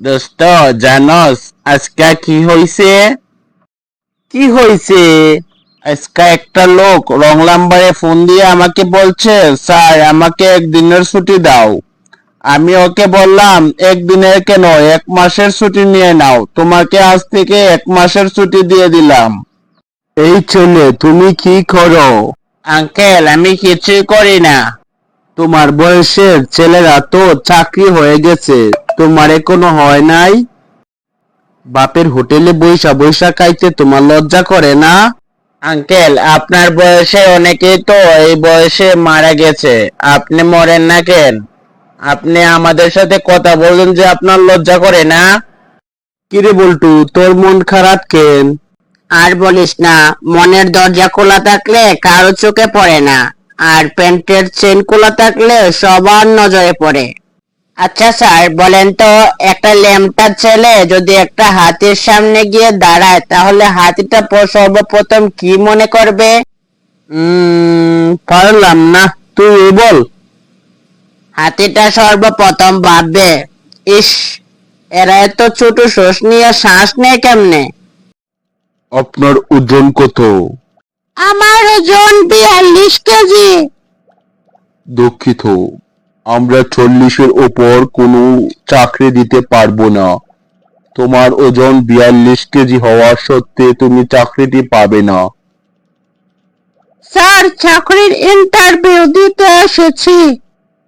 দোস্ত জানস আজকে কি হইছে? কি হইছে? আজকে একটা লোক রং নাম্বারে ফোন দিয়ে আমাকে বলছে স্যার আমাকে একদিনের ছুটি দাও। আমি ওকে বললাম একদিনের কেন? এক মাসের ছুটি নিয়ে নাও। তোমাকে আজ থেকে এক মাসের ছুটি দিয়ে দিলাম। এই ছেলে তুমি কি করো? আঙ্কেল আমি কিছুই করি না। তোমার বয়সের ছেলেরা তো চাকরি হয়ে গেছে। তোমার কোনো হয় নাই। বাপের হোটেলে বৈশা বৈশা খাইতে তোমার লজ্জা করে না? আঙ্কেল আপনার বয়সে অনেকেই তো এই বয়সে মারা গেছে। আপনি মরেন না কেন? আপনি আমাদের সাথে কথা বললেন যে আপনার লজ্জা করে না। কিরে বল্টু তোর মন খারাপ কেন? আর বলিস না মনের দরজা খোলা থাকলে কারও চোখে পড়ে না। আর প্যান্টের চেন খোলা থাকলে সবার নজরে পড়ে। আচ্ছা স্যার বলেন তো একটা ল্যাম্পটা ছেলে যদি একটা হাতির সামনে গিয়ে দাঁড়ায় তাহলে হাতিটা সর্বপ্রথম কি মনে করবে? উম, পারলাম না তুই বল। হাতিটা সর্বপ্রথম ভাববে ইস এরা এত ছোট শ্বাস নিয়ে শ্বাস নেয় কেমনে? আপনার ওজন কত? আমার ওজন বিয়াল্লিশ কেজি। দুঃখিত। আমরা চল্লিশের ওপর কোনো চাকরি দিতে পারব না। তোমার ওজন বিয়াল্লিশ কেজি হওয়া সত্ত্বে তুমি চাকরিটি পাবে না। স্যার চাকরির ইন্টারভিউ দিতে এসেছি।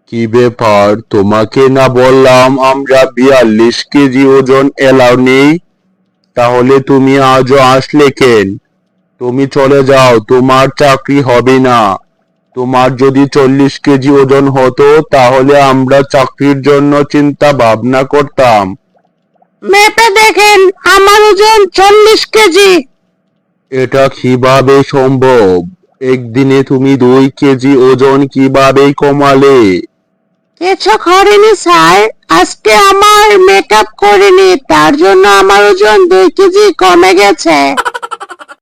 কি ব্যাপার? তোমাকে না বললাম আমরা বিয়াল্লিশ কেজি ওজন এলাও নেই? তাহলে তুমি আজও আসলে কেন? তুমি চলে যাও তোমার চাকরি হবে না। তোমার যদি চল্লিশ কেজি ওজন হতো তাহলে আমরা চাকরির জন্য চিন্তা ভাবনা করতাম। মেপে দেখেন আমার ওজন চল্লিশ কেজি। এটা কীভাবে সম্ভব? একদিনে তুমি দুই কেজি ওজন কীভাবে কমালে? কিছু করিনি স্যার আজকে আমার মেকআপ করিনি তার জন্য আমার ওজন দুই কেজি কমে গেছে।